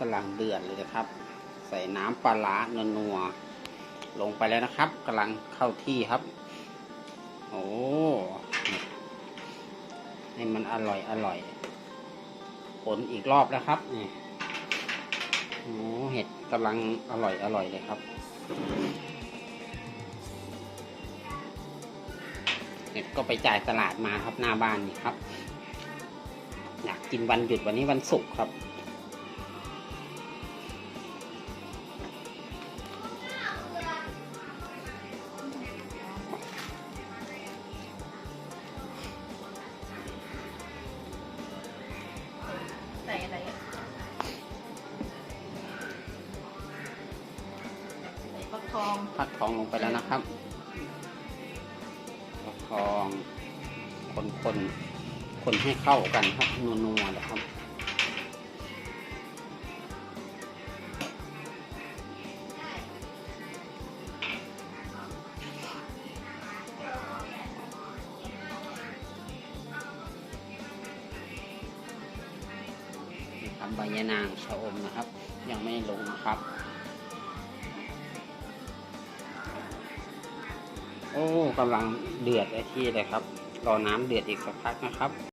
กำลังเดือดเลยนะครับ ใส่น้ำปลาร้านัวลงไปแล้วนะครับกำลังเข้าที่ครับ โอ้ให้มันอร่อยอร่อยผลอีกรอบแล้วครับนี่โอ้เห็ดกำลังอร่อยอร่อยเลยครับ เห็ดก็ไปจ่ายตลาดมาครับหน้าบ้านนี่ครับ อยากกินวันหยุดวันนี้วันศุกร์ครับ องพักทองลงไปแล้วนะครับพักทองคนคนคนให้เข้ากันครับนัวๆนะครับนะครับใบยะนางชะอมนะครับ ยังไม่ลงนะครับ โอ้กำลังเดือดไอ้ที่เลยครับ รอน้ำเดือดอีกสักพักนะครับ